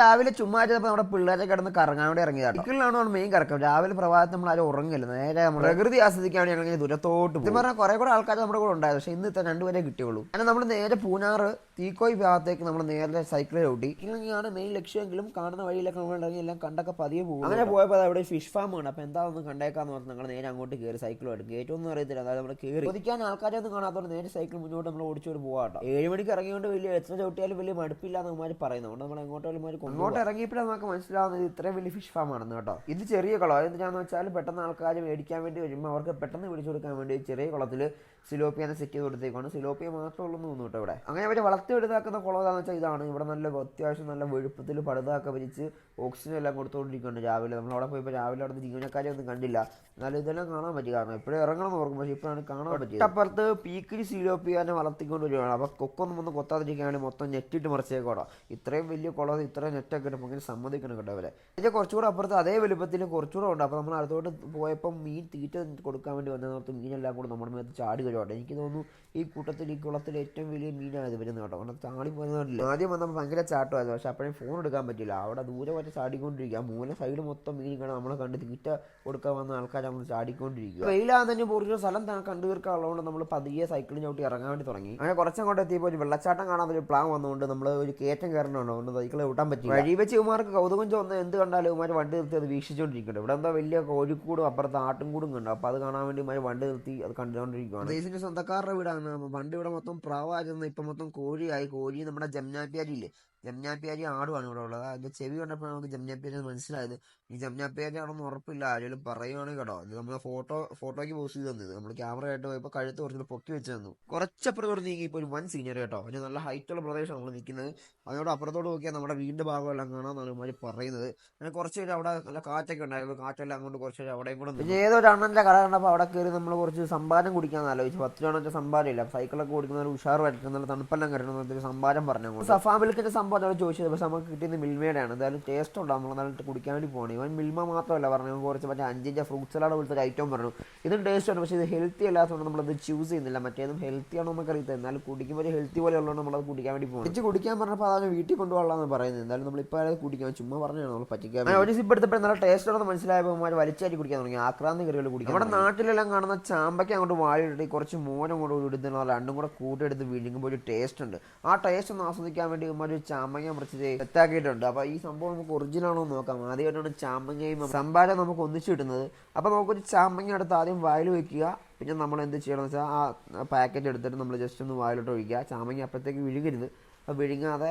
രാവിലെ ചുമ്മാ ചെയ്തപ്പോൾ നമ്മുടെ പിള്ളേരെ കിടന്ന് കറങ്ങാൻ വേണ്ടി ഇറങ്ങിയതാണ് സൈക്കിളിലാണ് മെയിൻ കറക്കം രാവിലെ പ്രഭാതത്തിൽ നമ്മൾ ആരും ഉറങ്ങില്ല. നേരെ നമ്മൾ പ്രകൃതി ആസ്വദിക്കാൻ വേണ്ടി ഞങ്ങൾ ദൂരത്തോട്ട് പോകും പറഞ്ഞാൽ കുറെ കൂടെ ആൾക്കാർ നമ്മുടെ കൂടെ ഉണ്ടായത് പക്ഷേ ഇന്ന് ഇത്ര രണ്ടുപേരെ കിട്ടിയുള്ളൂ. അങ്ങനെ നമ്മൾ നേരെ പൂനാറ് തീക്കോയി ഭാഗത്തേക്ക് നമ്മൾ നേരെ സൈക്കിളിൽ ചവിട്ടി. ഇങ്ങനെയാണ് മെയിൻ ലക്ഷ്യമെങ്കിലും കാണുന്ന വഴിയിലൊക്കെ നമ്മൾ ഇറങ്ങി എല്ലാം കണ്ടൊക്കെ പതിയെ പോകും അങ്ങനെ പോയപ്പോൾ അവിടെ ഫിഷ് ഫാം ആണ്. അപ്പോൾ എന്താ ഒന്ന് കണ്ടേക്കാന്ന് പറഞ്ഞ് ഞങ്ങൾ നേരെ അങ്ങോട്ട് കയറി സൈക്കിൾ എടുക്കും ഗേറ്റ് ഒന്നും അറിയത്തില്ല. അതായത് നമ്മൾ കയറി ചോദിക്കാൻ ആൾക്കാരെ ഒന്നും കാണാത്തതുകൊണ്ട് നേരെ സൈക്കിൾ മുന്നോട്ട് നമ്മൾ ഓടിച്ചോട്ട് പോകാട്ടോ ഏഴ് മണിക്ക് ഇറങ്ങിയോണ്ട് വലിയ എത്ര ചവിട്ടിയാലും വലിയ മടുപ്പില്ല എന്ന് അവന്മാർ പറയുന്നത് അതുകൊണ്ട് നമ്മൾ എങ്ങോട്ടും അങ്ങോട്ട് ഇറങ്ങിയപ്പോഴാണ് നമുക്ക് മനസ്സിലാവുന്നത് ഇത്രയും വലിയ ഫിഷ് ഫാം ആണെന്ന് കേട്ടോ. ഇത് ചെറിയ കുളം. എന്തിനാന്ന് വെച്ചാൽ പെട്ടെന്ന് ആൾക്കാർ മേടിക്കാൻ വേണ്ടി വരുമ്പോൾ അവർക്ക് പെട്ടെന്ന് പിടിച്ചു കൊടുക്കാൻ വേണ്ടി ചെറിയ കുളത്തിൽ സിലോപ്പിയാനെ സെറ്റ് ചെയ്ത് കൊടുത്തേക്കാണ് സിലോപ്പിയ മാത്രമേ ഉള്ളൂ തോന്നുന്നു കേട്ടോ ഇവിടെ. അങ്ങനെ അവർ വളർത്തി വലുതാക്കുന്ന കുളം എന്താണെന്ന് വെച്ചാൽ ഇതാണ്. ഇവിടെ നല്ല അത്യാവശ്യം നല്ല വെളുപ്പത്തിൽ പടുതാക്കെ വിരിച്ച് ഓക്സിജൻ എല്ലാം കൊടുത്തുകൊണ്ടിരിക്കുന്നുണ്ട് രാവിലെ. നമ്മൾ അവിടെ പോയപ്പോൾ രാവിലെ അവിടെ ജീവനക്കാരെ ഒന്നും കണ്ടില്ല. എന്നാലും ഇതെല്ലാം കാണാൻ പറ്റി. കാരണം എപ്പോഴും ഇറങ്ങണം ഓർക്കും പക്ഷേ ഇപ്പോഴാണ് കാണാൻ പറ്റിയത്. അപ്പുറത്ത് പീക്കിരി സിലോപ്പിയാനെ വളർത്തിക്കൊണ്ട് വരികയാണ്. അപ്പോൾ കൊക്കൊന്നും ഒന്ന് കൊത്താതിരിക്കാൻ വേണ്ടി മൊത്തം നെറ്റിട്ട് മറിച്ചേക്കോടാ ഇത്രയും വലിയ കുളം ഇത്രയും നെറ്റൊക്കെ ഇടുമ്പോൾ ഇങ്ങനെ സമ്മതിക്കണം കേട്ടോ അവരെ ഇതിന്റെ കുറച്ചുകൂടെ അപ്പുറത്ത് അതേ വലുപ്പത്തിൽ കുറച്ചുകൂടെ ഉണ്ട്. അപ്പോൾ നമ്മൾ അടുത്തോട്ട് പോയപ്പോൾ മീൻ തീറ്റ കൊടുക്കാൻ വേണ്ടി വന്നതിനകത്ത് മീനെല്ലാം കൂടെ നമ്മുടെ മേത്ത് ചാടി വരുവാട്ടെ എനിക്ക് തോന്നുന്നു ഈ കൂട്ടത്തിൽ ഈ കുളത്തിൽ ഏറ്റവും വലിയ മീനാണ് ഇത് വരുന്നത് കേട്ടോ. അവിടെ ചാടി പോകുന്നില്ല ആദ്യം വന്നപ്പോൾ ഭയങ്കര ചാട്ടമായിരുന്നു. പക്ഷേ അപ്പോഴും ഫോൺ എടുക്കാൻ പറ്റില്ല അവിടെ ദൂരെ വരെ ചാടിക്കൊണ്ടിരിക്കുക. മൂല സൈഡ് മൊത്തം മീൻ കാണാൻ നമ്മളെ കണ്ട് തീറ്റ കൊടുക്കാൻ വന്ന ആൾക്കാർ നമ്മൾ ചാടിക്കൊണ്ടിരിക്കുക. വെയിലാ തന്നെ പൊറിച്ച സ്ഥലം കണ്ടു തീർക്കാനുള്ളതുകൊണ്ട് നമ്മൾ പതിയെ സൈക്കിളിൽ ചവിട്ടി ഇറങ്ങാൻ വേണ്ടി തുടങ്ങി. അങ്ങനെ കുറച്ചങ്ങോട്ട് എത്തിയപ്പോൾ ഒരു വെള്ളച്ചാട്ടം കാണാൻ ഒരു പ്ലാൻ വന്നുകൊണ്ട് നമ്മൾ ഒരു കയറ്റം കയറണുണ്ടോ. അതുകൊണ്ട് സൈക്കിൾ വിട്ടാൻ പറ്റി വഴി വെച്ച് ഇവന്മാർക്ക് കൗതുകം ചോന്ന എന്ത് കണ്ടാലും ഇവന്മാർ വണ്ടി നിർത്തി അത് വീക്ഷിച്ചുകൊണ്ടിരിക്കുന്നുണ്ട്. ഇവിടെ എന്താ വലിയ കോഴിക്കൂടും അപ്പുറത്ത് ആട്ടും കൂടും കണ്ടു. അപ്പോൾ അത് കാണാൻ വേണ്ടി ഇവന്മാർ വണ്ടി നിർത്തി അത് കണ്ടുകൊണ്ടിരിക്കുകയാണ് ദേശിന്റെ സ്വന്തക്കാരുടെ വീടാണ്. പണ്ട് ഇവിടെ മൊത്തം പ്രാവായിരുന്നു ഇപ്പൊ മൊത്തം കോഴിയായി. കോഴി നമ്മുടെ ജംനാപ്യാരി ഇല്ലേ? ജംനാപ്യാരി ആടുമാണ് ഇവിടെ ഉള്ളത്. അതിന്റെ ചെവി കണ്ടപ്പോൾ നമുക്ക് ജംനാപ്പ്യാരി മനസ്സിലായത്. ഈ ജംനാപ്യാരി ആണെന്ന് ഉറപ്പില്ല. ആരെങ്കിലും പറയുവാണെങ്കിൽ കേട്ടോ ഇത് നമ്മൾ ഫോട്ടോ ഫോട്ടോയ്ക്ക് പോസ്റ്റ് ചെയ്ത് തന്നത്. നമ്മൾ ക്യാമറ ആയിട്ട് പോയപ്പോൾ കഴുത്ത് കുറച്ചുകൂടെ പൊക്കി വെച്ച് തന്നു. കുറച്ചപ്പുറം കുറച്ച് നീങ്ങി ഇപ്പോൾ ഒരു വൺ സീനിയർ കേട്ടോ. അതിന് നല്ല ഹൈറ്റുള്ള പ്രദേശമാണ് നമ്മൾ നിൽക്കുന്നത് അതിനോട് അപ്പുറത്തോട് നോക്കിയാൽ നമ്മുടെ വീടിന്റെ ഭാഗമെല്ലാം കാണാമെന്നാണ് ഇവന്മാർ പറയുന്നത്. അങ്ങനെ കുറച്ച് പേര് അവിടെ നല്ല കാറ്റൊക്കെ ഉണ്ടായിരുന്നു. കാറ്റെല്ലാം അങ്ങോട്ട് കുറച്ച് പേര് അവിടെയും കൂടെ പിന്നെ ഏതൊരു അണ്ണന്റെ കട കണ്ടപ്പോൾ അവിടെ കയറി നമ്മൾ കുറച്ച് സമ്പാദം കുടിക്കാൻ ആലോചിച്ചു. പത്ത് രൂപ വെച്ചാൽ ഇല്ല. സൈക്കിളൊക്കെ ഓടിക്കുന്ന ഒരു ഉഷാർ വരയ്ക്കുന്ന തണുപ്പെല്ലാം കയറണം എന്നൊരു സംഭാരം പറഞ്ഞു സഫാ മിൽക്കിന്റെ സംഭവം അതോട് ചോദിച്ചത്. പക്ഷെ നമുക്ക് കിട്ടിയത് മിൽമയുടെയാണ്. എന്തായാലും ടേസ്റ്റ് ഉണ്ടാവും നമ്മൾ നല്ല കുടിക്കാൻ വേണ്ടി പോകണം ഇവൻ മിൽമ മാത്രമല്ല പറഞ്ഞു കുറച്ച് മറ്റേ അഞ്ചിന്റെ ഫ്രൂട്ട് സലാഡ് പോലത്തെ ഒരു ഐറ്റം പറഞ്ഞു. ഇതും ടേസ്റ്റ് ഉണ്ട്. പക്ഷേ ഇത് ഹെൽത്തി അല്ലാത്തതുകൊണ്ട് നമ്മളത് ചൂസ് ചെയ്യുന്നില്ല. മറ്റേതും ഹെൽത്തി ആണോ നമുക്ക് അറിയത്തില്ല എന്നാലും കുടിക്കുമ്പോൾ ഒരു ഹെൽത്തി പോലെ ഉള്ളതുകൊണ്ട് നമ്മളത് കുടിക്കാൻ വേണ്ടി പോകും തിരിച്ച് കുടിക്കാൻ പറഞ്ഞപ്പോൾ അതാണ് വീട്ടിൽ കൊണ്ടുപോകാമെന്ന് പറയുന്നത്. എന്തായാലും നമ്മൾ ഇപ്പോൾ അത് കുടിക്കാൻ ചുമ്മാ പറഞ്ഞാണ് നമ്മൾ പറ്റിക്കാൻ ഒരു സിപ്പ് എടുത്തപ്പോൾ നല്ല ടേസ്റ്റ് ഉണ്ടെന്ന് മനസ്സിലായപ്പോൾ അവന്മാർ വലിച്ചാരി കുടിക്കാൻ തുടങ്ങി. ആക്രാന്തി കറികൾ കുടിക്കും നമ്മുടെ നാട്ടിലെല്ലാം കാണുന്ന ചാമ്പയ്ക്ക് അങ്ങോട്ട് വാഴിട്ട് കുറച്ച് മോനം കൂടെ ഇടുന്ന രണ്ടും കൂടെ കൂട്ടിയെടുത്ത് വിഴുങ്ങുമ്പോൾ ഒരു ടേസ്റ്റ് ഉണ്ട്. ആ ടേസ്റ്റ് ഒന്ന് ആസ്വദിക്കാൻ വേണ്ടി ഇവന്മാർ ഒരു ചാമ്പങ്ങ മുറിച്ച് സെറ്റാക്കിയിട്ടുണ്ട്. അപ്പോൾ ഈ സംഭവം നമുക്ക് ഒറിജിനൽ ആണോ എന്ന് നോക്കാം. ആദ്യമായിട്ടാണ് ചാമ്പങ്ങയും സംഭാരം നമുക്ക് ഒന്നിച്ചു കിട്ടുന്നത്. അപ്പോൾ നമുക്കൊരു ചാമ്പങ്ങ എടുത്ത് ആദ്യം വായിൽ വെക്കുക. പിന്നെ നമ്മൾ എന്ത് ചെയ്യണം വെച്ചാൽ ആ പാക്കറ്റ് എടുത്തിട്ട് നമ്മൾ ജസ്റ്റ് ഒന്ന് വായിലോട്ട് ഒഴിക്കുക. ചാമ്പങ്ങ അപ്പോഴത്തേക്ക് വിഴുകരുത്. അപ്പോൾ വിഴുങ്ങാതെ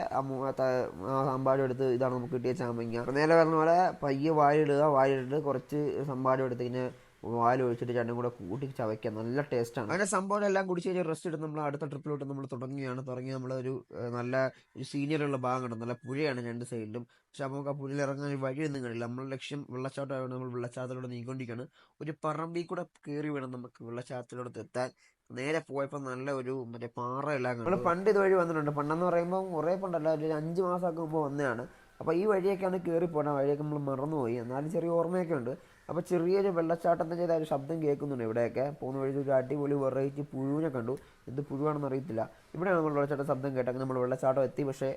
സംഭാരം എടുത്ത് ഇതാണ് നമുക്ക് കിട്ടിയ ചാമ്പങ്ങ. നേരെ പറഞ്ഞ പോലെ പയ്യെ വായിലിടുക വായിലിട്ട് കുറച്ച് സമ്പാടം എടുത്ത് ഇങ്ങനെ വായിൽ ഒഴിച്ചിട്ട് രണ്ടും കൂടെ കൂട്ടി ചവയ്ക്കാം. നല്ല ടേസ്റ്റാണ് അങ്ങനെ സംഭവം എല്ലാം കുടിച്ച് കഴിഞ്ഞ് റെസ്റ്റ് എടുത്ത് നമ്മൾ അടുത്ത ട്രിപ്പിലോട്ട് നമ്മൾ തുടങ്ങുകയാണ്. തുടങ്ങി നമ്മളൊരു ഒരു നല്ല ഒരു സീനിയറുള്ള കണ്ടു. നല്ല പുഴയാണ് രണ്ട് സൈഡിലും പക്ഷെ നമുക്ക് ആ പുഴയിൽ ഇറങ്ങാൻ ഒരു വഴിയൊന്നും കണ്ടില്ല. നമ്മുടെ ലക്ഷ്യം വെള്ളച്ചാട്ടമായതുകൊണ്ട് നമ്മൾ വെള്ളച്ചാട്ടത്തിലൂടെ നീങ്ങിക്കൊണ്ടിരിക്കുകയാണ്. ഒരു പറമ്പിൽ കൂടെ കയറി വേണം നമുക്ക് വെള്ളച്ചാട്ടത്തിലോട്ട് എത്താൻ. നേരെ പോയപ്പോൾ നല്ല ഒരു മറ്റേ പാറ എല്ലാം നമ്മൾ പണ്ട് ഇതുവഴി വന്നിട്ടുണ്ട്. പണ്ടെന്ന് പറയുമ്പോൾ കുറേ പണ്ടല്ല ഒരു അഞ്ച് മാസമൊക്കെ മുമ്പ് വന്നതാണ്. അപ്പോൾ ഈ വഴിയൊക്കെയാണ് കയറി പോകണം വഴിയൊക്കെ നമ്മൾ മറന്നുപോയി. എന്നാലും ചെറിയ ഓർമ്മയൊക്കെ ഉണ്ട്. അപ്പോൾ ചെറിയൊരു വെള്ളച്ചാട്ടത്തിന്റെ ഒരു ശബ്ദം കേൾക്കുന്നുണ്ട് ഇവിടെയൊക്കെ. പോകുന്ന വഴി ഒരു അടിപൊളി വെറൈറ്റി പുഴുവിനെ കണ്ടു. എന്ത് പുഴുവാണെന്ന് അറിയത്തില്ല. ഇവിടെയാണ് നമ്മൾ വെള്ളച്ചാട്ടം ശബ്ദം കേട്ടത്. നമ്മൾ വെള്ളച്ചാട്ടം എത്തി. പക്ഷേ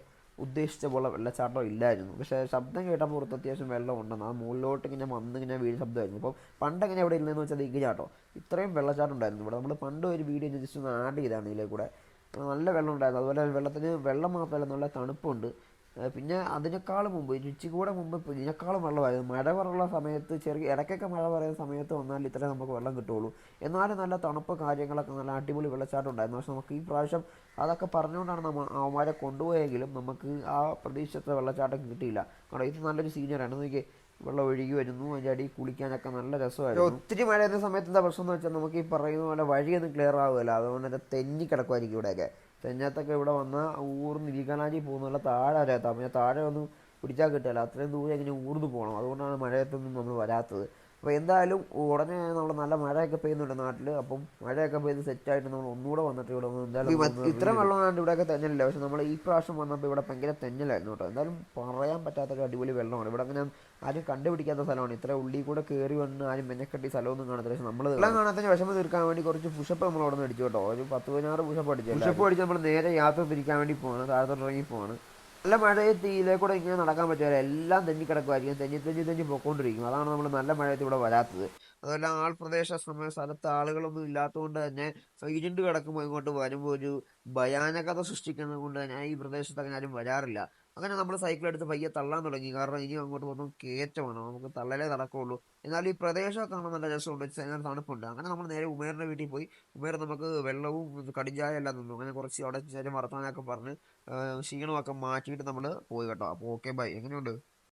ഉദ്ദേശിച്ച പോലെ വെള്ളച്ചാട്ടം ഇല്ലായിരുന്നു. പക്ഷേ ശബ്ദം കേട്ടപ്പോൾ പുറത്ത് അത്യാവശ്യം വെള്ളം ഉണ്ടെന്ന്. ആ മുകളിലോട്ട് ഇങ്ങനെ വന്ന് ഇങ്ങനെ വീട് ശബ്ദമായിരുന്നു. അപ്പോൾ പണ്ടങ്ങനെ എവിടെ ഇല്ലെന്ന് വെച്ചാൽ ഇങ്ങനെയാട്ടോ ഇത്രയും വെള്ളച്ചാട്ടം ഉണ്ടായിരുന്നു. ഇവിടെ നമ്മൾ പണ്ട് ഒരു വീഡിയോ ജസ്റ്റ് ഒന്ന് ആഡ് ചെയ്താണ് ഇതിലെ കൂടെ. നല്ല വെള്ളം ഉണ്ടായിരുന്നു. അതുപോലെ വെള്ളത്തിന് വെള്ളം മാത്രമല്ല നല്ല തണുപ്പുണ്ട്. പിന്നെ അതിനേക്കാൾ മുമ്പ് രുചികൂടെ മുമ്പ് ഇതിനേക്കാളും വെള്ളമായിരുന്നു മഴ കുറവുള്ള സമയത്ത് ചെറിയ ഇടയ്ക്കൊക്കെ മഴ പറയുന്ന സമയത്ത് വന്നാൽ ഇത്രേ നമുക്ക് വെള്ളം കിട്ടുള്ളൂ എന്നാലും നല്ല തണുപ്പ് കാര്യങ്ങളൊക്കെ നല്ല അടിപൊളി വെള്ളച്ചാട്ടം ഉണ്ടായിരുന്നു. പക്ഷെ നമുക്ക് ഈ പ്രാവശ്യം അതൊക്കെ പറഞ്ഞുകൊണ്ടാണ് നമ്മൾ അവന്മാരെ കൊണ്ടുപോയെങ്കിലും നമുക്ക് ആ പ്രതീക്ഷിച്ച വെള്ളച്ചാട്ടം കിട്ടിയില്ല. കാരണം ഇത് നല്ലൊരു സീനിയറാണ് എനിക്ക് വെള്ളം ഒഴുകി വരുന്നു അതിന്റെ അടി കുളിക്കാനൊക്കെ നല്ല രസമായിരുന്നു. ഒത്തിരി മഴ വരുന്ന സമയത്ത് എന്താ പ്രശ്നം എന്ന് വെച്ചാൽ നമുക്ക് ഈ പറയുന്ന പോലെ വഴിയൊന്നും ക്ലിയർ ആവുമല്ലോ അതുകൊണ്ട് തന്നെ തെന്നി കിടക്കുമായിരിക്കും ഇവിടെയൊക്കെ. തെഞ്ഞത്തൊക്കെ ഇവിടെ വന്നാൽ ഊർന്ന് ഇരിക്കാനാജി പോകുന്നുള്ള താഴെ വരാത്ത പിന്നെ താഴെ ഒന്നും പിടിച്ചാൽ കിട്ടില്ല അത്രയും ദൂരെ ഇങ്ങനെ ഊർന്ന് പോകണം. അതുകൊണ്ടാണ് മഴയത്തൊന്നും നമ്മൾ വരാത്തത്. അപ്പോൾ എന്തായാലും ഉടനെ നമ്മൾ നല്ല മഴയൊക്കെ പെയ്യുന്നുണ്ട് നാട്ടിൽ അപ്പം മഴയൊക്കെ പെയ്ത് സെറ്റായിട്ട് നമ്മൾ ഒന്നുകൂടെ വന്നിട്ട് ഇവിടെ എന്തായാലും ഇത്ര വെള്ളമാണ് ഇവിടെയൊക്കെ തെന്നലില്ല? പക്ഷെ നമ്മൾ ഈ പ്രാവശ്യം വന്നപ്പോൾ ഇവിടെ ഭയങ്കര തെന്നലായിരുന്നു കേട്ടോ. എന്തായാലും പറയാൻ പറ്റാത്തൊരു അടിപൊളി വെള്ളമാണ്. ഇവിടെ അങ്ങനെ ആരും കണ്ടുപിടിക്കാത്ത സ്ഥലമാണ്. ഇത്ര ഉള്ളി കൂടെ കയറി വന്ന് ആരും മെനക്കെട്ടി സ്ഥലമൊന്നും കാണത്തില്ല. പക്ഷെ നമ്മൾ വെള്ളം കാണാത്തതിന് വിഷമം തീർക്കാൻ വേണ്ടി കുറച്ച് പുഷപ്പ് നമ്മൾ അവിടെ നിന്ന് അടിച്ചു കേട്ടോ. ഒരു പത്ത് പതിനാറ് പുഷപ്പ് അടിച്ചു പുഷപ്പ് അടിച്ച് നമ്മൾ നേരെ യാത്ര തിരിക്കാൻ വേണ്ടി പോവാണ്. താഴത്തോട്ട് ഇറങ്ങി പോവാണ്. നല്ല മഴയത്ത് ഇതിലെ കൂടെ ഇങ്ങനെ നടക്കാൻ പറ്റില്ല എല്ലാം തെന്നി കിടക്കുമായിരിക്കും തെന്നി തെന്നി തെന്നി പൊക്കോണ്ടിരിക്കും. അതാണ് നമ്മൾ നല്ല മഴയത്ത് ഇവിടെ വരാത്തത്. അതുപോലെ ആൾപ്രദേശ സമയ സ്ഥലത്ത് ആളുകളൊന്നും ഇല്ലാത്തതുകൊണ്ട് തന്നെ ഇരുണ്ട് കിടക്കുമ്പോൾ ഇങ്ങോട്ട് വരുമ്പോൾ ഒരു ഭയാനകത സൃഷ്ടിക്കുന്നത് കൊണ്ട് തന്നെ ഈ പ്രദേശത്ത് അങ്ങനെ ആരും വരാറില്ല. അങ്ങനെ നമ്മൾ സൈക്കിൾ എടുത്ത് പയ്യെ തള്ളാൻ തുടങ്ങി. കാരണം ഇനി അങ്ങോട്ട് പോകുമ്പോൾ കയറ്റമാണ്. നമുക്ക് തള്ളലേ നടക്കുള്ളൂ. എന്നാൽ ഈ പ്രദേശമൊക്കെ കാണാൻ നല്ല രസമുണ്ട്. നല്ല തണുപ്പുണ്ട്. അങ്ങനെ നമ്മൾ നേരെ ഉമേറിന്റെ വീട്ടിൽ പോയി. ഉമേർ നമുക്ക് വെള്ളവും കടിഞ്ചായ എല്ലാം തന്നു. അങ്ങനെ കുറച്ച് അവിടെ ചേരും വർത്താനൊക്കെ പറഞ്ഞ് ക്ഷീണമൊക്കെ മാറ്റിയിട്ട് നമ്മൾ പോയി കേട്ടോ. അപ്പോൾ ഓക്കെ ബൈ എങ്ങനെയുണ്ട്?